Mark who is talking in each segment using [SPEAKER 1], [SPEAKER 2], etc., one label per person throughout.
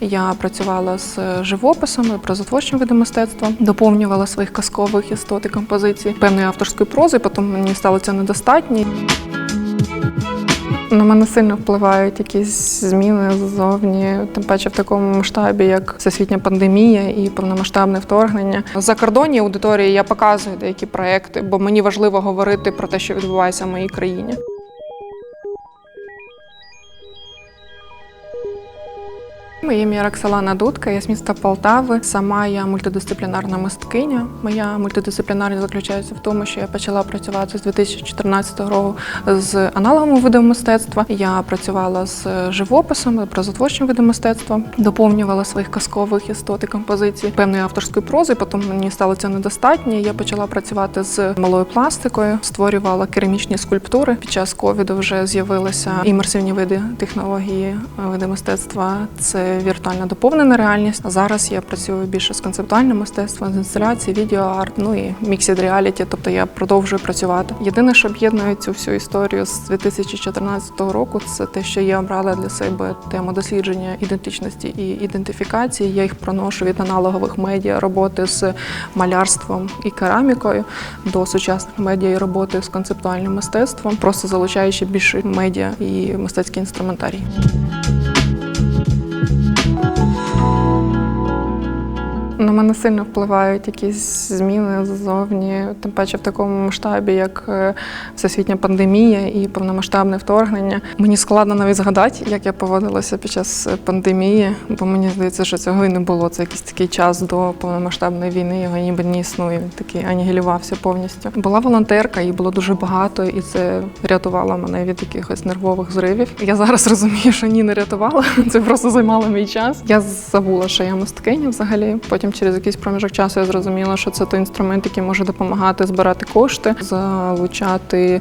[SPEAKER 1] Я працювала з живописом і прозотворчим видом мистецтва, доповнювала своїх казкових істот і композицій певної авторської прози, потім мені стало це недостатньо. На мене сильно впливають якісь зміни ззовні, тим паче в такому масштабі, як всесвітня пандемія і повномасштабне вторгнення. За кордонні аудиторії я показую деякі проекти, бо мені важливо говорити про те, що відбувається в моїй країні. Моє ім'я Роксолана Дудка, я з міста Полтави. Сама я мультидисциплінарна мисткиня. Моя мультидисциплінарність заключається в тому, що я почала працювати з 2014 року з аналоговим видом мистецтва. Я працювала з живописом прозотворчим видом мистецтва, доповнювала своїх казкових істот і композицій певної авторської прози. Потім мені стало це недостатньо. Я почала працювати з малою пластикою, створювала керамічні скульптури. Під час ковіду вже з'явилися імерсивні види технології, види мистецтва. Це віртуальна доповнена реальність. Зараз я працюю більше з концептуальним мистецтвом, з інсталяції, відеоарт, ну і міксід реаліті. Тобто я продовжую працювати. Єдине, що об'єднує цю всю історію з 2014 року, це те, що я обрала для себе тему дослідження ідентичності і ідентифікації. Я їх проношу від аналогових медіа роботи з малярством і керамікою до сучасних медіа і роботи з концептуальним мистецтвом, просто залучаючи більше медіа і мистецький інструментарій. На мене сильно впливають якісь зміни ззовні, тим паче в такому масштабі, як е, всесвітня пандемія і повномасштабне вторгнення. Мені складно навіть згадати, як я поводилася під час пандемії, бо мені здається, що цього і не було. Це якийсь такий час до повномасштабної війни, його ніби не існує. Він такий анігілювався повністю. Була волонтерка, її було дуже багато, і це рятувало мене від якихось нервових зривів. Я зараз розумію, що ні, не рятувала. Це просто займало мій час. Я забула, що я мисткиня взагалі. Потім через якийсь проміжок часу я зрозуміла, що це той інструмент, який може допомагати збирати кошти, залучати.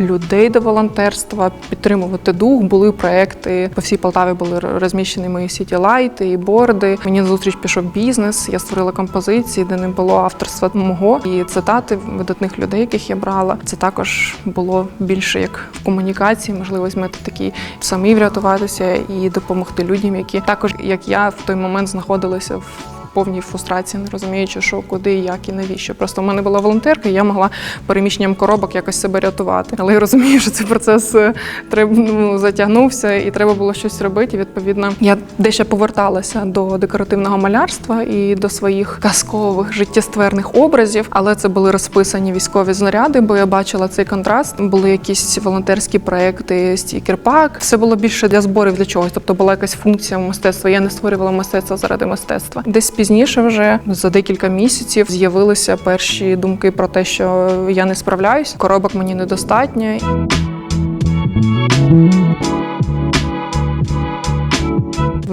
[SPEAKER 1] Людей до волонтерства, підтримувати дух. Були проекти по всій Полтаві були розміщені мої сіті лайти і борди. Мені на зустріч пішов бізнес. Я створила композиції, де не було авторства мого і цитати видатних людей, яких я брала. Це також було більше як в комунікації, можливість мати такі самі врятуватися і допомогти людям, які також як я в той момент знаходилися в повній фрустрації, не розуміючи, що куди, як і навіщо. Просто в мене була волонтерка, і я могла переміщенням коробок якось себе рятувати. Але я розумію, що цей процес е, ну, затягнувся і треба було щось робити. І, Відповідно, я дещо поверталася до декоративного малярства і до своїх казкових життєстверних образів, але це були розписані військові знаряди, бо я бачила цей контраст. Були якісь волонтерські проекти, стікерпак. Все було більше для зборів для чогось. Тобто була якась функція мистецтва. Я не створювала мистецтво заради мистецтва. Десь пізніше, вже за декілька місяців, з'явилися перші думки про те, що я не справляюсь, коробок мені недостатньо.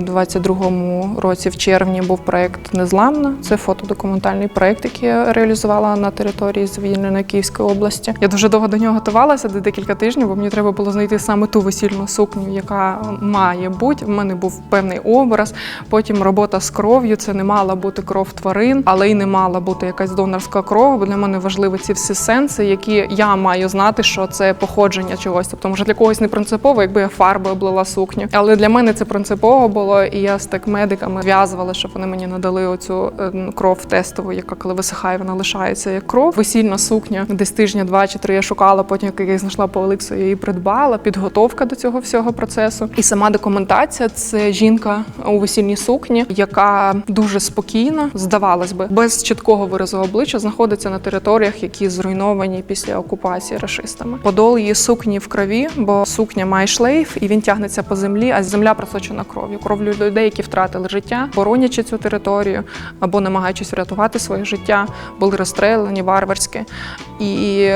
[SPEAKER 1] У 22-му році, в червні, був проект Незламна. Це фотодокументальний проект, який я реалізувала на території звільненої Київської області. Я дуже довго до нього готувалася, де декілька тижнів, бо мені треба було знайти саме ту весільну сукню, яка має бути. У мене був певний образ. Потім робота з кров'ю. Це не мала бути кров тварин, але й не мала бути якась донорська кров. Бо для мене важливі ці всі сенси, які я маю знати, що це походження чогось. Тобто, може для когось не принципово, якби я фарби облила сукню. Але для мене це принципово було, і я з так медиками зв'язувала, щоб вони мені надали оцю е, кров тестову, яка коли висихає, вона лишається як кров. Весільна сукня, десь тижня, два чи три я шукала. Потім як я знайшла по Олексу, я її придбала. Підготовка до цього всього процесу. І сама документація це жінка у весільній сукні, яка дуже спокійно, здавалось би, без чіткого виразу обличчя знаходиться на територіях, які зруйновані після окупації рашистами. Подол її сукні в крові, бо сукня має шлейф, і він тягнеться по землі, а земля просочена кров'ю. Кров людей, які втратили життя, боронячи цю територію або намагаючись врятувати своє життя, були розстріляні варварськи. І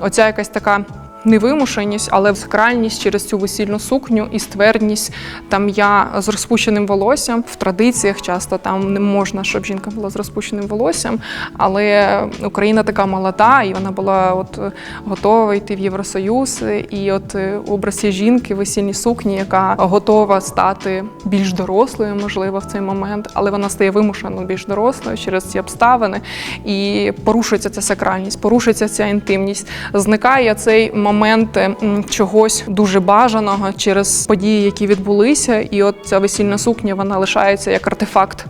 [SPEAKER 1] оця якась така. Невимушеність, але сакральність через цю весільну сукню і ствердність. Там я з розпущеним волоссям. В традиціях часто там не можна, щоб жінка була з розпущеним волоссям. Але Україна така молода, і вона була от готова йти в Євросоюз. І от образ цієї жінки в весільній сукні, яка готова стати більш дорослою, можливо, в цей момент, але вона стає вимушено більш дорослою через ці обставини. І порушується ця сакральність, порушується ця інтимність. Зникає цей моменти чогось дуже бажаного через події, які відбулися. І от ця весільна сукня вона лишається як артефакт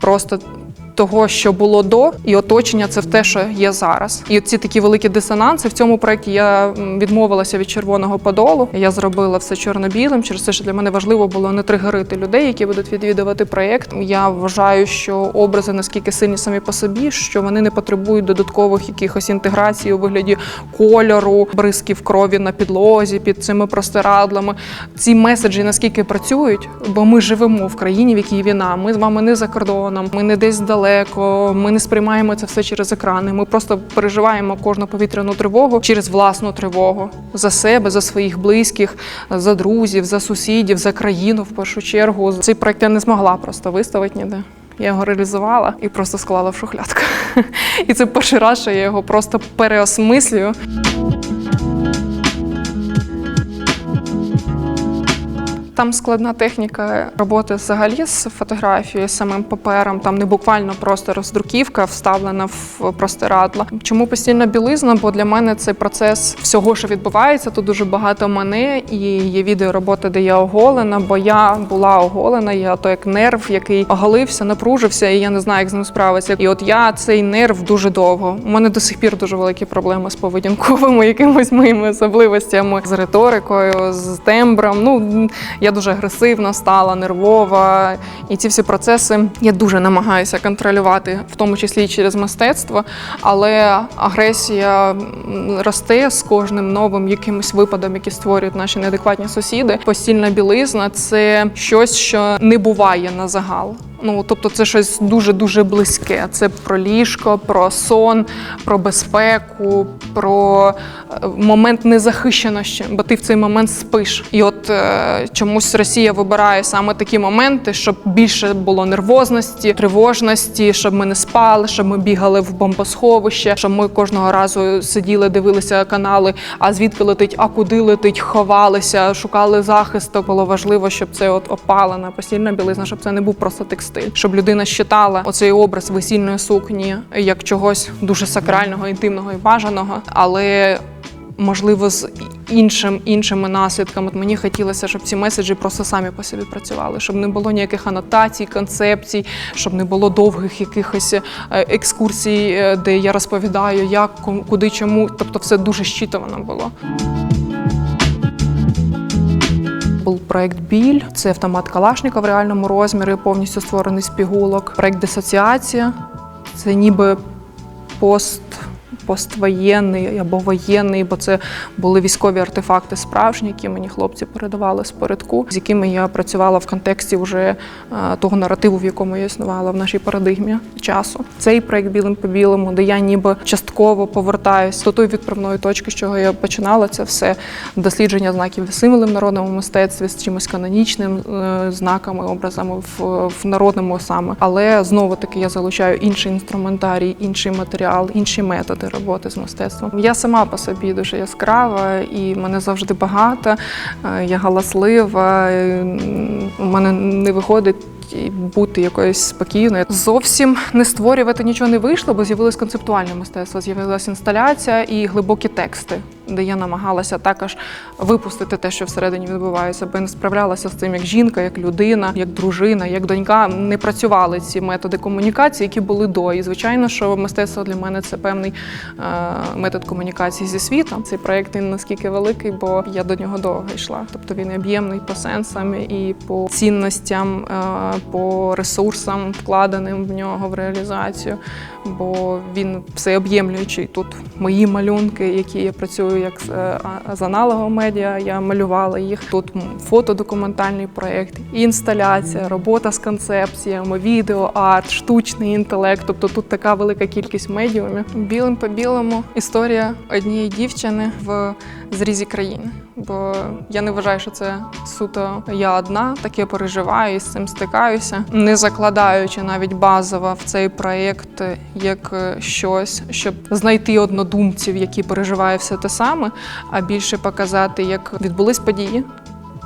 [SPEAKER 1] просто. Того, що було до, і оточення це в те, що є зараз. І ці такі великі дисонанси в цьому проєкті я відмовилася від червоного подолу. Я зробила все чорно-білим. Через те, що для мене важливо було не тригерити людей, які будуть відвідувати проєкт. Я вважаю, що образи наскільки сильні самі по собі, що вони не потребують додаткових якихось інтеграцій у вигляді кольору, бризків крові на підлозі під цими простирадлами. Ці меседжі наскільки працюють, бо ми живемо в країні, в якій війна. Ми з вами не за кордоном, ми не десь далеко. Ми не сприймаємо це все через екрани. Ми просто переживаємо кожну повітряну тривогу через власну тривогу за себе, за своїх близьких, за друзів, за сусідів, за країну в першу чергу. Цей проект я не змогла просто виставити ніде. Я його реалізувала і просто склала в шухлядку. І це перший раз, що я його просто переосмислюю. Там складна техніка роботи взагалі з фотографією, самим папером. Там не буквально просто роздруківка вставлена в простирадла. Чому постільна білизна? Бо для мене це процес всього, що відбувається. Тут дуже багато мене, і є відеоробота, де я оголена, бо я була оголена. Я то як нерв, який оголився, напружився, і я не знаю, як з ним справитися. І от я цей нерв дуже довго. У мене до сих пір дуже великі проблеми з поведінковими якимись моїми особливостями, з риторикою, з тембром. Ну я дуже агресивна стала, нервова. І ці всі процеси я дуже намагаюся контролювати, в тому числі і через мистецтво. Але агресія росте з кожним новим якимось випадом, які створюють наші неадекватні сусіди. Постільна білизна це щось, що не буває на загал. Ну, тобто, це щось дуже дуже близьке. Це про ліжко, про сон, про безпеку, про е, момент незахищеності, бо ти в цей момент спиш. І от е, чомусь Росія вибирає саме такі моменти, щоб більше було нервозності, тривожності, щоб ми не спали, щоб ми бігали в бомбосховище, щоб ми кожного разу сиділи, дивилися канали. А звідки летить, а куди летить, ховалися, шукали захисту. Було важливо, щоб це от опалена постільна білизна, щоб це не був просто текстиль, щоб людина считала оцей образ весільної сукні як чогось дуже сакрального, інтимного і бажаного, але можливо з іншим іншими наслідками. От Мені хотілося, щоб ці меседжі просто самі по собі працювали, щоб не було ніяких анотацій, концепцій, щоб не було довгих якихось е, екскурсій, е, де я розповідаю, як куди, чому. Тобто, все дуже щитовано було. Був проект Біль, це автомат Калашника в реальному розмірі, повністю створений з пігулок. Проект Дисоціація це ніби пост. Поствоєнний або воєнний, бо це були військові артефакти справжні, які мені хлопці передавали з передку, з якими я працювала в контексті вже е, того наративу, в якому я існувала в нашій парадигмі часу. Цей проект білим по білому, де я ніби частково повертаюсь до тої відправної точки, з чого я починала. Це все дослідження знаків символів в народному мистецтві з чимось канонічним е, знаками, образами в, в народному саме. Але знову таки я залучаю інший інструментарій, інший матеріал, інші методи роботи з мистецтвом. Я сама по собі дуже яскрава, і мене завжди багато. Е, Я галаслива. е, У мене не виходить. Бути якоюсь спокійною. Зовсім не створювати нічого не вийшло, бо з'явилось концептуальне мистецтво, з'явилася інсталяція і глибокі тексти, де я намагалася також випустити те, що всередині відбувається, бо я не справлялася з цим як жінка, як людина, як дружина, як донька. Не працювали ці методи комунікації, які були до. І звичайно, що мистецтво для мене це певний е, метод комунікації зі світом. Цей проект він наскільки великий, бо я до нього довго йшла. Тобто він об'ємний по сенсам і по цінностям, е, по ресурсам, вкладеним в нього в реалізацію. Бо він всеоб'ємлюючий. Тут мої малюнки, які я працюю як з, аналогового з аналогом медіа, я малювала їх. Тут фотодокументальний проєкт, інсталяція, робота з концепціями, відео, арт, штучний інтелект. Тобто тут така велика кількість медіумів. Білим по білому історія однієї дівчини в зрізі країни. Бо я не вважаю, що це суто я одна, таке переживаю і з цим стикаюся, не закладаючи навіть базово в цей проєкт як е, щось, щоб знайти однодумців, які переживають все те саме, а більше показати, як відбулись події.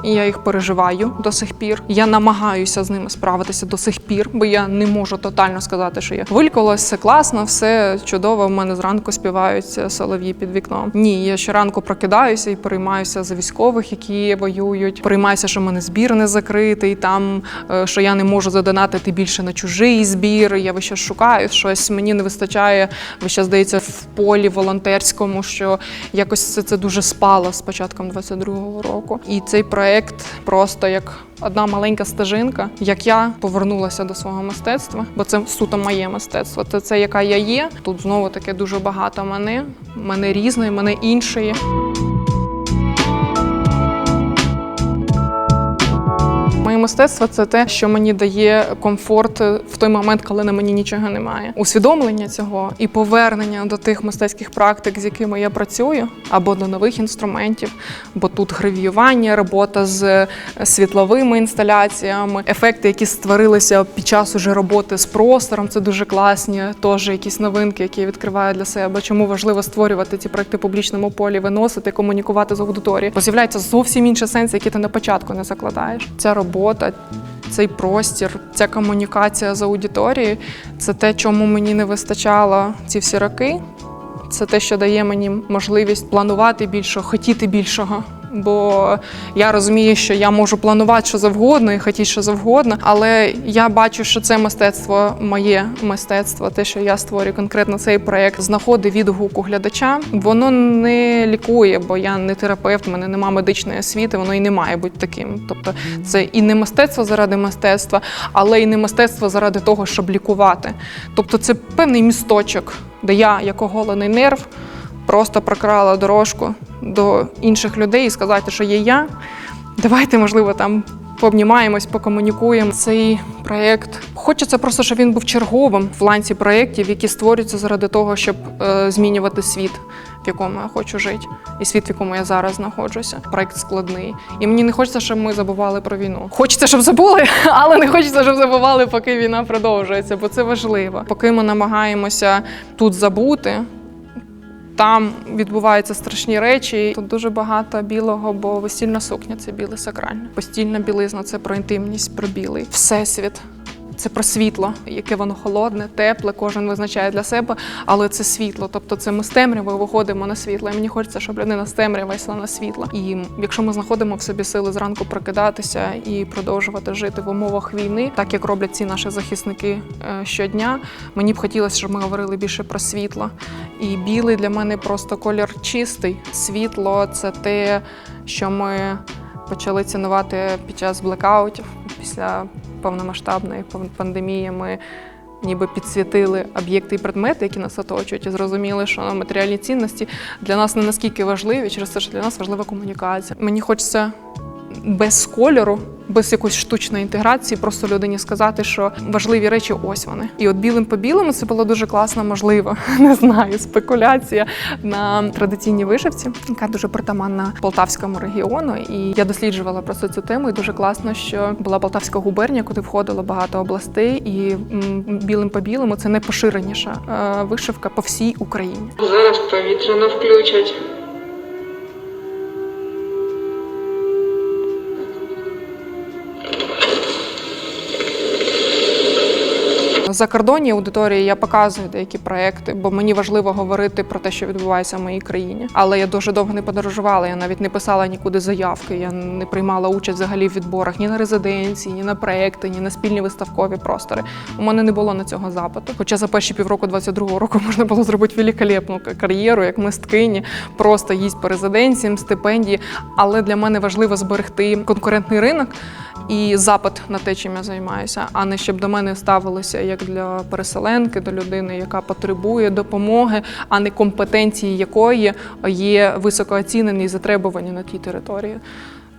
[SPEAKER 1] І я їх переживаю до сих пір. Я намагаюся з ними справитися до сих пір, бо я не можу тотально сказати, що я вилікувалася, все класно, все чудово. В мене зранку співають солов'ї під вікном. Ні, я щоранку прокидаюся і переймаюся за військових, які воюють. Переймаюся, що в мене збір не закритий, там е, що я не можу задонатити більше на чужий збір. Я весь час шукаю щось. Мені не вистачає. Весь час здається в полі волонтерському, що якось це, це дуже спало з початком 22-го року. І цей проект просто як. Одна маленька стежинка, як я повернулася до свого мистецтва, бо це суто моє мистецтво. Це це яка я є. Тут знову таки дуже багато мене, мене різної, мене іншої. Моє мистецтво це те, що мені дає комфорт в той момент, коли на мені нічого немає. Усвідомлення цього і повернення до тих мистецьких практик, з якими я працюю, або до нових інструментів, бо тут гравіювання, робота з світловими інсталяціями, ефекти, які створилися під час уже роботи з простором. Це дуже класні. Теж якісь новинки, які я відкриваю для себе. Чому важливо створювати ці проекти в публічному полі, виносити, комунікувати з аудиторією. Бо зовсім інший сенс, який ти на початку не закладаєш. Ця робота. Цей простір, ця комунікація з аудиторією це те, чому мені не вистачало ці всі роки. Це те, що дає мені можливість планувати більше, хотіти більшого. Бо я розумію, що я можу планувати що завгодно і хотіти що завгодно, але я бачу, що це мистецтво моє мистецтво, те, що я створюю конкретно цей проект, знаходить відгук у глядача. Воно не лікує, бо я не терапевт, в мене немає медичної освіти, воно і не має бути таким. Тобто, це і не мистецтво заради мистецтва, але і не мистецтво заради того, щоб лікувати. Тобто, це певний місточок, де я, як оголений нерв, просто прокрала дорожку до інших людей і сказати, що є я. Давайте, можливо, там пообнімаємось, покомунікуємо. Цей проєкт хочеться просто, щоб він був черговим в ланці проєктів, які створюються заради того, щоб е, змінювати світ, в якому я хочу жити, і світ, в якому я зараз знаходжуся. Проєкт складний. І мені не хочеться, щоб ми забували про війну. Хочеться, щоб забули, але не хочеться, щоб забували, поки війна продовжується, бо це важливо. Поки ми намагаємося тут забути. Там відбуваються страшні речі. Тут дуже багато білого, бо весільна сукня це біле сакральне. Постільна білизна це про інтимність, про білий всесвіт. Це про світло, яке воно холодне, тепле, кожен визначає для себе, але це світло. Тобто це ми з темряви виходимо на світло. І мені хочеться, щоб людина з темряви йшла на світло. І якщо ми знаходимо в собі сили зранку прокидатися і продовжувати жити в умовах війни, так як роблять ці наші захисники е, щодня, мені б хотілося, щоб ми говорили більше про світло. І білий для мене просто колір чистий. Світло це те, що ми почали цінувати під час блекаутів після повномасштабної пан- пандемії. Ніби підсвітили об'єкти і предмети, які нас оточують, і зрозуміли, що матеріальні цінності для нас не наскільки важливі, через те, що для нас важлива комунікація. Мені хочеться без кольору. Без якоїсь штучної інтеграції, просто людині сказати, що важливі речі ось вони. І от білим по білому це було дуже класно, можливо, не знаю, спекуляція на традиційній вишивці, яка дуже притаманна полтавському регіону. І я досліджувала просто цю тему. І дуже класно, що була Полтавська губернія, куди входило багато областей, і білим по білому це найпоширеніша е, вишивка по всій Україні. Зараз повітряно включать. В закордонній аудиторії я показую деякі проекти, бо мені важливо говорити про те, що відбувається в моїй країні. Але я дуже довго не подорожувала. Я навіть не писала нікуди заявки. Я не приймала участь взагалі в відборах ні на резиденції, ні на проекти, ні на спільні виставкові простори. У мене не було на цього запиту. Хоча за перші півроку 22-го року можна було зробити великолепну кар'єру як мисткині, просто їсть по резиденціям, стипендії. Але для мене важливо зберегти конкурентний ринок і запит на те, чим я займаюся, а не щоб до мене ставилися як для переселенки, до людини, яка потребує допомоги, а не компетенції якої є високо оцінені і затребувані на тій території.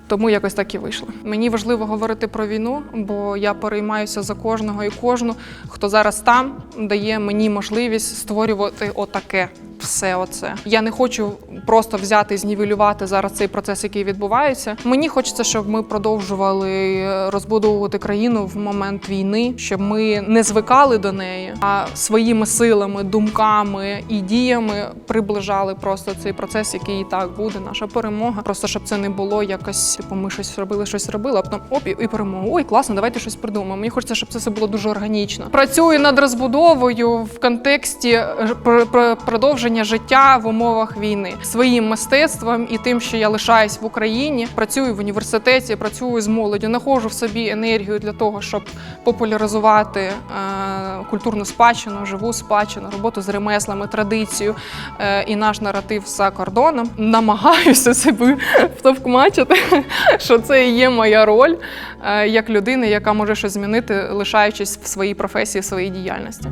[SPEAKER 1] Тому якось так і вийшло. Мені важливо говорити про війну, бо я переймаюся за кожного і кожну, хто зараз там дає мені можливість створювати отаке. Все оце. Я не хочу просто взяти і знівелювати зараз цей процес, який відбувається. Мені хочеться, щоб ми продовжували е, розбудовувати країну в момент війни, щоб ми не звикали до неї, а своїми силами, думками і діями приближали просто цей процес, який і так буде. Наша перемога. Просто щоб це не було якось, типу, ми щось робили, щось робили, а потім оп, і перемога. Ой, класно, давайте щось придумаємо. Мені хочеться, щоб це все було дуже органічно. Працюю над розбудовою в контексті е, пр- пр- продовження життя в умовах війни своїм мистецтвом і тим, що я лишаюсь в Україні. Працюю в університеті, працюю з молоддю, знаходжу в собі енергію для того, щоб популяризувати е, культурну спадщину, живу спадщину, роботу з ремеслами, традицію е, і наш наратив за кордоном. Намагаюся себе втовкмачити, що це і є моя роль е, як людини, яка може щось змінити, лишаючись в своїй професії, в своїй діяльності.